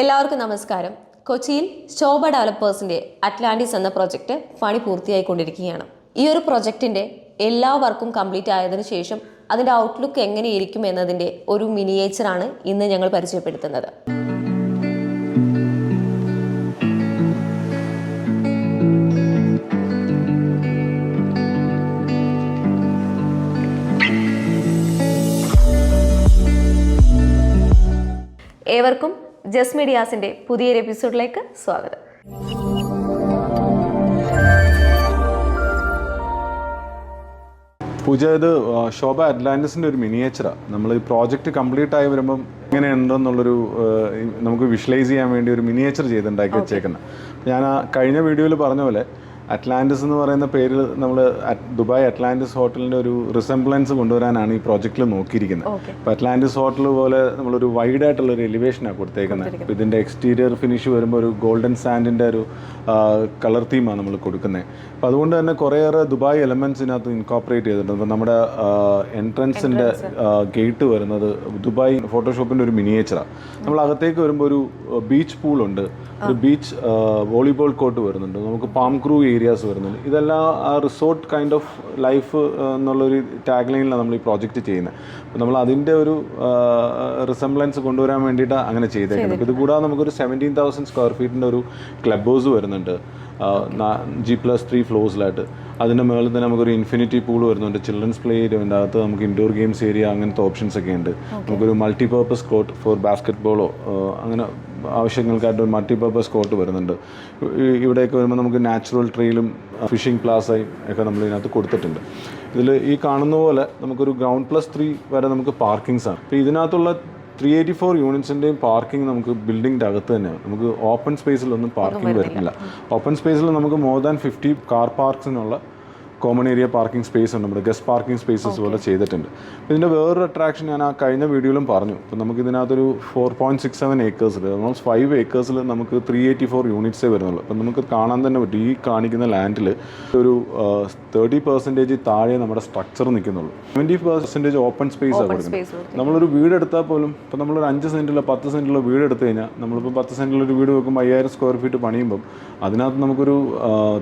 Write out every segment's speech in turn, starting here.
എല്ലാവർക്കും നമസ്കാരം. കൊച്ചിയിൽ ശോഭ ഡെവലപ്പേഴ്സിന്റെ അറ്റ്ലാന്റിസ് എന്ന പ്രൊജക്ട് പണി പൂർത്തിയായിക്കൊണ്ടിരിക്കുകയാണ്. ഈ ഒരു പ്രൊജക്ടിന്റെ എല്ലാ വർക്കും കംപ്ലീറ്റ് ആയതിനു ശേഷം അതിന്റെ ഔട്ട്ലുക്ക് എങ്ങനെയിരിക്കും എന്നതിന്റെ ഒരു മിനിയേച്ചർ ആണ് ഇന്ന് ഞങ്ങൾ പരിചയപ്പെടുത്തുന്നത്. ഏവർക്കും ജസ് മീഡിയാസിന്റെ പുതിയൊരു എപ്പിസോഡിലേക്ക് സ്വാഗതം. പൂജ ഇത് ശോഭ അറ്റ്ലാന്റിസിന്റെ ഒരു മിനിയേച്ചറാണ് നമ്മൾ ഈ പ്രോജക്റ്റ് കംപ്ലീറ്റ് ആയി വരുമ്പം എങ്ങനെയുണ്ടെന്നുള്ളൊരു നമുക്ക് വിഷ്വലൈസ് ചെയ്യാൻ വേണ്ടി ഒരു മിനിയേച്ചർ ചെയ്തുണ്ടാക്കി വെച്ചേക്കുന്നത് ഞാൻ ആ കഴിഞ്ഞ വീഡിയോയിൽ പറഞ്ഞ പോലെ അറ്റ്ലാന്റിസ് എന്ന് പറയുന്ന പേരിൽ നമ്മൾ ദുബായ് അറ്റ്ലാന്റിസ് ഹോട്ടലിന്റെ ഒരു റിസംബ്ലൻസ് കൊണ്ടുവരാനാണ് ഈ പ്രോജക്റ്റിൽ നോക്കിയിരിക്കുന്നത്. അപ്പോൾ അറ്റ്ലാന്റിസ് ഹോട്ടൽ പോലെ നമ്മളൊരു വൈഡ് ആയിട്ടുള്ള ഒരു എലിവേഷനാണ് കൊടുത്തേക്കുന്നത്. അപ്പോൾ ഇതിന്റെ എക്സ്റ്റീരിയർ ഫിനിഷ് വരുമ്പോൾ ഒരു ഗോൾഡൻ സാൻഡിന്റെ ഒരു കളർ തീമാണ് നമ്മൾ കൊടുക്കുന്നത്. അപ്പോൾ അതുകൊണ്ട് തന്നെ കുറേയേറെ ദുബായ് എലമെന്റ്സ് ഇതിനകത്ത് ഇൻകോപ്പറേറ്റ് ചെയ്തിട്ടുണ്ട്. അപ്പോൾ നമ്മുടെ എൻട്രൻസിന്റെ ഗേറ്റ് വരുന്നത് ദുബായ് ഫോട്ടോഷോപ്പിന്റെ ഒരു മിനിയേച്ചറാണ് നമ്മൾ അകത്തേക്ക് വരുമ്പോൾ ഒരു ബീച്ച് പൂളുണ്ട് ഒരു ബീച്ച് വോളിബോൾ കോർട്ട് വരുന്നുണ്ട്. നമുക്ക് പാം ക്രൂ ഏരിയാസ് വരുന്നുണ്ട്. ഇതെല്ലാം ആ റിസോർട്ട് കൈൻഡ് ഓഫ് ലൈഫ് എന്നുള്ളൊരു ടാഗ് ലൈനിലാണ് നമ്മൾ ഈ പ്രോജക്റ്റ് ചെയ്യുന്നത്. അപ്പോൾ നമ്മൾ അതിന്റെ ഒരു റിസംബ്ലൻസ് കൊണ്ടുവരാൻ വേണ്ടിയിട്ട് അങ്ങനെ ചെയ്തേക്കുന്നത്. ഇത് കൂടാതെ നമുക്കൊരു സെവന്റീൻ തൗസൻഡ് സ്ക്വയർ ഫീറ്റിന്റെ ഒരു ക്ലബ് ഹൗസ് വരുന്നുണ്ട്. ജി പ്ലസ് ത്രീ ഫ്ലോസിലായിട്ട് അതിന്റെ മുകളിൽ തന്നെ നമുക്കൊരു ഇൻഫിനിറ്റി പൂൾ വരുന്നുണ്ട്. ചിൽഡ്രൻസ് പ്ലേ ഏരിയ ഉണ്ട്. അകത്ത് നമുക്ക് ഇൻഡോർ ഗെയിംസ് ഏരിയ അങ്ങനത്തെ ഓപ്ഷൻസ് ഒക്കെ ഉണ്ട്. നമുക്കൊരു മൾട്ടിപർപ്പസ് കോർട്ട് ഫോർ ബാസ്ക്കറ്റ് ബോളോ അങ്ങനെ ആവശ്യങ്ങൾക്കായിട്ട് ഒരു മൾട്ടിപർപ്പസ് കോർട്ട് വരുന്നുണ്ട്. ഇവിടെയൊക്കെ വരുമ്പോൾ നമുക്ക് നാച്ചുറൽ ട്രെയിലും ഫിഷിംഗ് പ്ലാസയും ഒക്കെ നമ്മൾ ഇതിനകത്ത് കൊടുത്തിട്ടുണ്ട്. ഇതിൽ ഈ കാണുന്ന പോലെ നമുക്കൊരു ഗ്രൗണ്ട് പ്ലസ് ത്രീ വരെ നമുക്ക് പാർക്കിങ്സ് ആണ്. അപ്പോൾ ഇതിനകത്തുള്ള ത്രീ എയ്റ്റി ഫോർ യൂണിറ്റ്സിന്റെയും പാർക്കിംഗ് നമുക്ക് ബിൽഡിങ്ങിന്റെ അകത്ത് തന്നെയാണ്. നമുക്ക് ഓപ്പൺ സ്പേസിലൊന്നും പാർക്കിംഗ് വരുന്നില്ല. ഓപ്പൺ സ്പേസിൽ നമുക്ക് മോർ ദാൻ ഫിഫ്റ്റി കാർ പാർക്സിനുള്ള കോമൺ ഏരിയ പാർക്കിംഗ് സ്പേസ് ഉണ്ട് നമ്മുടെ ഗസ്റ്റ് പാർക്കിംഗ് സ്പേസസ് പോലെ ചെയ്തിട്ടുണ്ട്. ഇതിന്റെ വേറൊരു അട്രാക്ഷൻ ഞാൻ ആ കഴിഞ്ഞ വീഡിയോയിലും പറഞ്ഞു. അപ്പോൾ നമുക്ക് ഇതിനകത്തൊരു ഫോർ പോയിന്റ് സിക്സ് സെവൻ ഏക്കേഴ്സിൽ ഓൾമോസ്റ്റ് ഫൈവ് ഏക്കേഴ്സിൽ നമുക്ക് ത്രീ എയ്റ്റി ഫോർ യൂണിറ്റ്സേ വരുന്നുള്ളൂ. അപ്പം നമുക്ക് കാണാൻ തന്നെ പറ്റും. ഈ കാണിക്കുന്ന ലാൻഡിൽ ഒരു തേർട്ടി പെർസെന്റേജ് താഴെ നമ്മുടെ സ്ട്രക്ചർ നിൽക്കുന്നുള്ളൂ. ട്വന്റി പെർസെന്റേജ് ഓപ്പൺ സ്പേസ് ആണ് കൊടുക്കുന്നത്. നമ്മളൊരു വീട് എടുത്താൽ പോലും ഇപ്പോൾ നമ്മളൊരു അഞ്ച് സെന്റിലോ പത്ത് സെന്റിലോ വീട് എടുത്തു കഴിഞ്ഞാൽ നമ്മളിപ്പോൾ പത്ത് സെന്റിൽ ഒരു വീട് വെക്കുമ്പോൾ അയ്യായിരം സ്ക്വയർ ഫീറ്റ് പണിയുമ്പം അതിനകത്ത് നമുക്കൊരു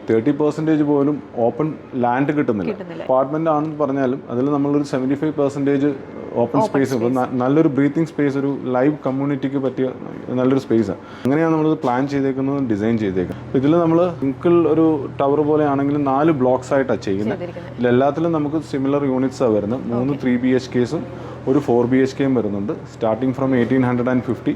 തേർട്ടി പെർസെന്റേജ് പോലും ഓപ്പൺ ലാൻഡ് കിട്ടുന്നില്ല. അപ്പാർട്ട്മെന്റ് ആണെന്ന് പറഞ്ഞാലും അതിൽ നമ്മളൊരു seventy five percentage open space നല്ലൊരു ബ്രീത്തിങ് സ്പേസ് ഒരു ലൈവ് കമ്മ്യൂണിറ്റിക്ക് പറ്റിയ നല്ലൊരു സ്പേസാണ് അങ്ങനെയാണ് നമ്മളിത് പ്ലാൻ ചെയ്തേക്കുന്നത് ഡിസൈൻ ചെയ്തേക്കുന്നത്. ഇതിൽ നമ്മൾ സിംഗിൾ ഒരു ടവർ പോലെ ആണെങ്കിലും നാല് ബ്ലോക്സ് ആയിട്ടാണ് ചെയ്യുന്നത്. ഇതിലെല്ലാത്തിലും നമുക്ക് സിമിലർ യൂണിറ്റ്സാണ് വരുന്നത്. മൂന്ന് ത്രീ ബി എച്ച് കേസും ഒരു ഫോർ ബി എച്ച് കെയും വരുന്നുണ്ട്. Starting from eighteen hundred and fifty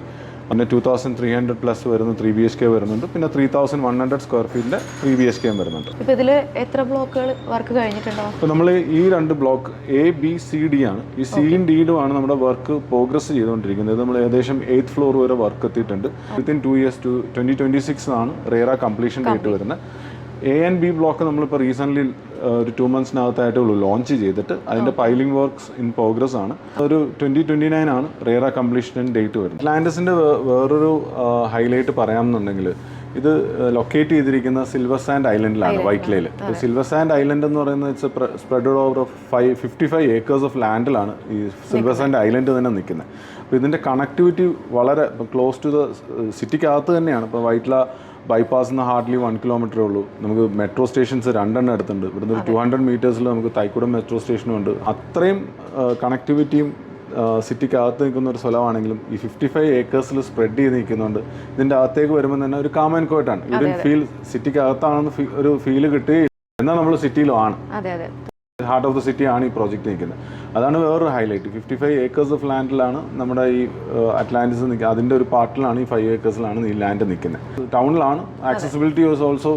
പിന്നെ two thousand three hundred plus വരുന്ന ത്രീ ബി എച്ച് കെ വരുന്നുണ്ട്. പിന്നെ three thousand one hundred square ഫീറ്റിന്റെ three B H കെയും വരുന്നുണ്ട്. ഇപ്പൊ ഇതിൽ എത്ര ബ്ലോക്കുകൾ വർക്ക് കഴിഞ്ഞിട്ടുണ്ടോ? ഇപ്പൊ നമ്മൾ ഈ രണ്ട് block A B C D ആണ്. ഈ സിയും ഡിയിലും ആണ് നമ്മുടെ വർക്ക് പ്രോഗ്രസ് ചെയ്തുകൊണ്ടിരിക്കുന്നത്. നമ്മൾ ഏകദേശം എയ്ത്ത് ഫ്ലോർ വരെ വർക്ക് എത്തിയിട്ടുണ്ട്. Within two years to twenty twenty six ആണ് റേറ കംപ്ലീഷൻ ഡേറ്റ് വരുന്നത്. എ ആൻഡ് ബി ബ്ലോക്ക് നമ്മളിപ്പോൾ റീസെന്റ്ലി ഒരു ടു മന്ത്സിനകത്തായിട്ടേ ഉള്ളൂ ലോഞ്ച് ചെയ്തിട്ട് അതിന്റെ പൈലിംഗ് വർക്ക്സ് ഇൻ പ്രോഗ്രസ് ആണ്. ഒരു ട്വന്റി ട്വന്റി നയൻ ആണ്. റേറ കംപ്ലീഷൻ ഡേറ്റ് വരുന്നത്. ലാൻഡസിന്റെ വേറൊരു ഹൈലൈറ്റ് പറയാമെന്നുണ്ടെങ്കിൽ ഇത് ലൊക്കേറ്റ് ചെയ്തിരിക്കുന്ന സിൽവർ സാൻഡ് ഐലൻഡിലാണ് വൈറ്റ്ലയിൽ സിൽവർ സാൻഡ് ഐലൻഡ് എന്ന് പറയുന്നത് it's spread over five fifty five acres of ലാൻഡിലാണ് ഈ സിൽവർ സാൻഡ് ഐലൻഡ് തന്നെ നിൽക്കുന്നത്. അപ്പോൾ ഇതിന്റെ കണക്ടിവിറ്റി വളരെ ക്ലോസ് ടു ദ സിറ്റിക്കകത്ത് തന്നെയാണ്. ഇപ്പോൾ വൈറ്റ്ല ബൈപ്പാസ് നിന്ന് ഹാർഡ്ലി വൺ കിലോമീറ്ററേ ഉള്ളൂ. നമുക്ക് മെട്രോ സ്റ്റേഷൻസ് രണ്ടെണ്ണം അടുത്തുണ്ട് ഇവിടുന്ന് ഒരു ടു ഹൺഡ്രഡ് മീറ്റേഴ്സിൽ നമുക്ക് തൈക്കുടം മെട്രോ സ്റ്റേഷനും ഉണ്ട്. അത്രയും കണക്ടിവിറ്റിയും സിറ്റിക്കകത്ത് നിൽക്കുന്ന ഒരു സ്ഥലമാണെങ്കിലും ഈ ഫിഫ്റ്റി ഫൈവ് ഏക്കേഴ്സിൽ സ്പ്രെഡ് ചെയ്ത് നിൽക്കുന്നുണ്ട് ഇതിന്റെ അകത്തേക്ക് വരുമ്പോൾ തന്നെ ഒരു കാമൻ കോട്ടാണ് ഒരു ഫീൽ സിറ്റിക്കകത്താണെന്ന് ഫീ- ഒരു ഫീൽ കിട്ടി എന്നാൽ നമ്മൾ സിറ്റിയിലും ആണ്. ഹാർട്ട് ഓഫ് ദ സിറ്റി ആണ് ഈ പ്രോജക്റ്റ് നിൽക്കുന്നത്. അതാണ് വേറൊരു highlight fifty five acres of ലാൻഡിലാണ് നമ്മുടെ ഈ അറ്റ്ലാന്റിസ് നിൽക്കുക അതിന്റെ ഒരു പാർട്ടിലാണ് ഈ ഫൈവ് ഏക്കേഴ്സിലാണ് ഈ ലാൻഡ് നിൽക്കുന്നത് ടൗണിലാണ്. ആക്സസിബിലിറ്റി വാസ് ഓൾസോ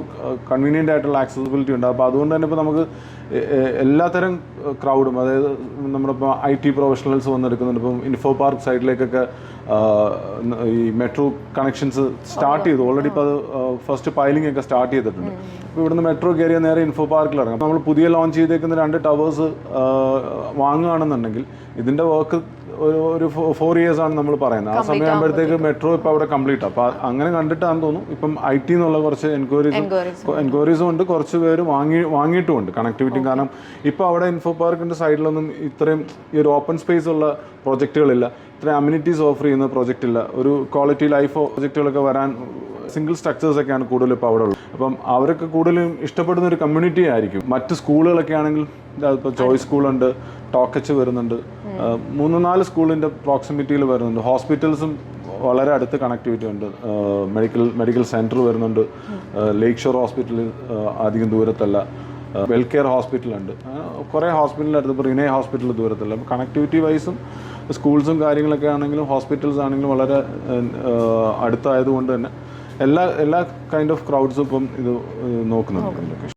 കൺവീനിയന്റ് ആയിട്ടുള്ള ആക്സസിബിലിറ്റി ഉണ്ട്. അപ്പോൾ അതുകൊണ്ട് തന്നെ ഇപ്പോൾ നമുക്ക് എല്ലാത്തരം ക്രൗഡും അതായത് നമ്മളിപ്പോൾ ഐ ടി പ്രൊഫഷണൽസ് വന്നെടുക്കുന്നുണ്ട്. ഇപ്പം ഇൻഫോ പാർക്ക് സൈഡിലേക്കൊക്കെ ഈ മെട്രോ കണക്ഷൻസ് സ്റ്റാർട്ട് ചെയ്തു. ഓൾറെഡി ഇപ്പോൾ അത് ഫസ്റ്റ് പൈലിംഗ് ഒക്കെ സ്റ്റാർട്ട് ചെയ്തിട്ടുണ്ട്. അപ്പോൾ ഇവിടുന്ന് മെട്രോ കയറിയ നേരെ ഇൻഫോ പാർക്കിൽ ഇറങ്ങാം. നമ്മൾ പുതിയ ലോഞ്ച് ചെയ്തേക്കുന്ന രണ്ട് ടവേഴ്സ് വാങ്ങുകയാണെന്നുണ്ടെങ്കിൽ ഇതിന്റെ വർക്ക് ഒരു ഒരു ഫോർ ഇയേഴ്സ് ആണ് നമ്മൾ പറയുന്നത്. ആ സമയം ആകുമ്പോഴത്തേക്ക് മെട്രോ ഇപ്പോൾ അവിടെ കംപ്ലീറ്റ് അപ്പോൾ അങ്ങനെ കണ്ടിട്ടാണെന്ന് തോന്നുന്നു. ഇപ്പം ഐ ടി എന്നുള്ള കുറച്ച് എൻക്വയറീസും എൻക്വയറീസും ഉണ്ട്. കുറച്ച് പേര് വാങ്ങി വാങ്ങിയിട്ടുമുണ്ട് കണക്ടിവിറ്റിയും കാരണം ഇപ്പോൾ അവിടെ ഇൻഫോ പാർക്കിന്റെ സൈഡിലൊന്നും ഇത്രയും ഈ ഒരു ഓപ്പൺ സ്പേസ് ഉള്ള പ്രോജക്റ്റുകളില്ല ഇത്രയും അമ്യൂണിറ്റീസ് ഓഫർ ചെയ്യുന്ന പ്രോജക്റ്റ് ഇല്ല. ഒരു ക്വാളിറ്റി ലൈഫ് പ്രോജക്റ്റുകളൊക്കെ വരാൻ സിംഗിൾ സ്ട്രക്ചേഴ്സ് ഒക്കെയാണ് കൂടുതൽ ഇപ്പോൾ അവിടെ ഉള്ളത്. അപ്പം അവരൊക്കെ കൂടുതലും ഇഷ്ടപ്പെടുന്ന ഒരു കമ്മ്യൂണിറ്റി ആയിരിക്കും. മറ്റ് സ്കൂളുകളൊക്കെ ആണെങ്കിൽ ഇപ്പോൾ ജോയ് സ്കൂളുണ്ട് ടോക്കച്ച് വരുന്നുണ്ട്. മൂന്ന് നാല് സ്കൂളിന്റെ പ്രോക്സിമിറ്റിയിൽ വരുന്നുണ്ട്. ഹോസ്പിറ്റൽസും വളരെ അടുത്ത് കണക്ടിവിറ്റി ഉണ്ട്. മെഡിക്കൽ മെഡിക്കൽ സെന്റർ വരുന്നുണ്ട്. ലേക്ക് ഷോർ ഹോസ്പിറ്റൽ അധികം ദൂരത്തല്ല. വെൽ കെയർ ഹോസ്പിറ്റലുണ്ട് കുറേ ഹോസ്പിറ്റലിന്റെ അടുത്ത് ഇപ്പോൾ റിനേ ഹോസ്പിറ്റൽ ദൂരത്തല്ല. അപ്പോൾ കണക്ടിവിറ്റി വൈസും സ്കൂൾസും കാര്യങ്ങളൊക്കെ ആണെങ്കിലും ഹോസ്പിറ്റൽസ് ആണെങ്കിലും വളരെ അടുത്തായതുകൊണ്ട് തന്നെ എല്ലാ എല്ലാ കൈൻഡ് ഓഫ് ക്രൗഡ്സും ഇപ്പം ഇത് നോക്കുന്നുണ്ട്.